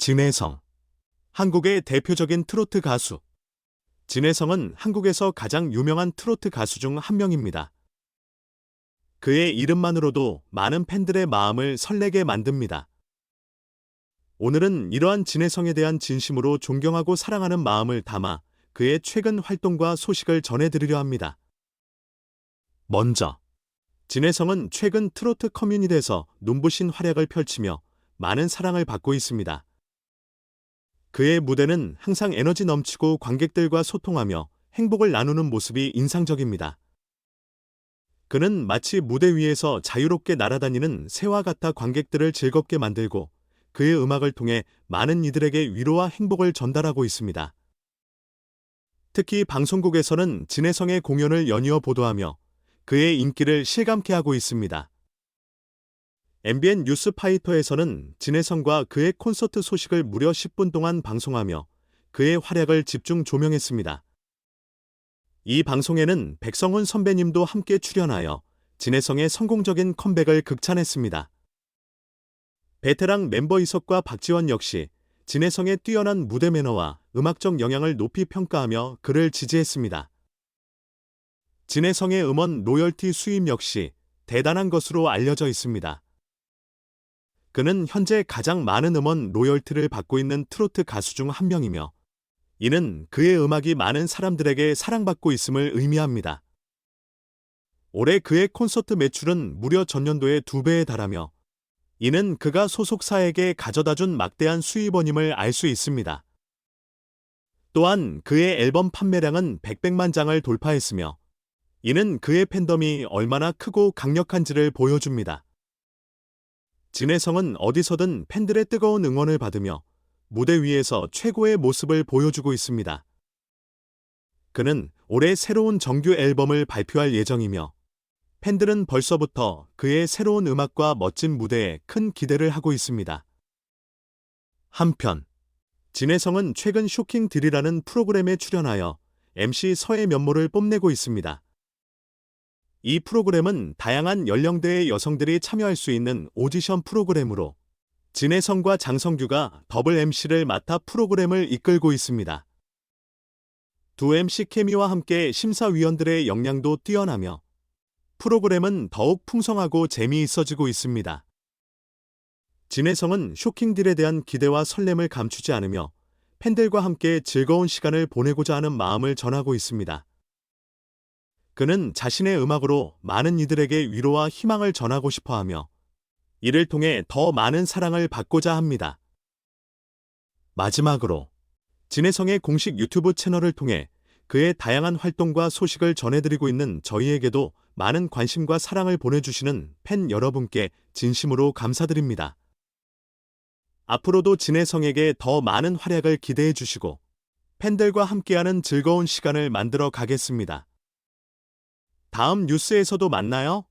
진혜성. 한국의 대표적인 트로트 가수. 진혜성은 한국에서 가장 유명한 트로트 가수 중 한 명입니다. 그의 이름만으로도 많은 팬들의 마음을 설레게 만듭니다. 오늘은 이러한 진혜성에 대한 진심으로 존경하고 사랑하는 마음을 담아 그의 최근 활동과 소식을 전해드리려 합니다. 먼저, 진혜성은 최근 트로트 커뮤니티에서 눈부신 활약을 펼치며 많은 사랑을 받고 있습니다. 그의 무대는 항상 에너지 넘치고 관객들과 소통하며 행복을 나누는 모습이 인상적입니다. 그는 마치 무대 위에서 자유롭게 날아다니는 새와 같아 관객들을 즐겁게 만들고 그의 음악을 통해 많은 이들에게 위로와 행복을 전달하고 있습니다. 특히 방송국에서는 진혜성의 공연을 연이어 보도하며 그의 인기를 실감케 하고 있습니다. MBN 뉴스파이터에서는 진혜성과 그의 콘서트 소식을 무려 10분 동안 방송하며 그의 활약을 집중 조명했습니다. 이 방송에는 백성훈 선배님도 함께 출연하여 진혜성의 성공적인 컴백을 극찬했습니다. 베테랑 멤버 이석과 박지원 역시 진혜성의 뛰어난 무대 매너와 음악적 영향을 높이 평가하며 그를 지지했습니다. 진혜성의 음원 로열티 수입 역시 대단한 것으로 알려져 있습니다. 그는 현재 가장 많은 음원 로열티를 받고 있는 트로트 가수 중 한 명이며 이는 그의 음악이 많은 사람들에게 사랑받고 있음을 의미합니다. 올해 그의 콘서트 매출은 무려 전년도의 두 배에 달하며 이는 그가 소속사에게 가져다 준 막대한 수입원임을 알 수 있습니다. 또한 그의 앨범 판매량은 100백만 장을 돌파했으며 이는 그의 팬덤이 얼마나 크고 강력한지를 보여줍니다. 진혜성은 어디서든 팬들의 뜨거운 응원을 받으며 무대 위에서 최고의 모습을 보여주고 있습니다. 그는 올해 새로운 정규 앨범을 발표할 예정이며 팬들은 벌써부터 그의 새로운 음악과 멋진 무대에 큰 기대를 하고 있습니다. 한편, 진혜성은 최근 쇼킹 드리라는 프로그램에 출연하여 MC 서의 면모를 뽐내고 있습니다. 이 프로그램은 다양한 연령대의 여성들이 참여할 수 있는 오디션 프로그램으로 진혜성과 장성규가 더블 MC를 맡아 프로그램을 이끌고 있습니다. 두 MC 케미와 함께 심사위원들의 역량도 뛰어나며 프로그램은 더욱 풍성하고 재미있어지고 있습니다. 진혜성은 쇼킹딜에 대한 기대와 설렘을 감추지 않으며 팬들과 함께 즐거운 시간을 보내고자 하는 마음을 전하고 있습니다. 그는 자신의 음악으로 많은 이들에게 위로와 희망을 전하고 싶어 하며 이를 통해 더 많은 사랑을 받고자 합니다. 마지막으로 진혜성의 공식 유튜브 채널을 통해 그의 다양한 활동과 소식을 전해드리고 있는 저희에게도 많은 관심과 사랑을 보내주시는 팬 여러분께 진심으로 감사드립니다. 앞으로도 진혜성에게 더 많은 활약을 기대해 주시고 팬들과 함께하는 즐거운 시간을 만들어 가겠습니다. 다음 뉴스에서도 만나요.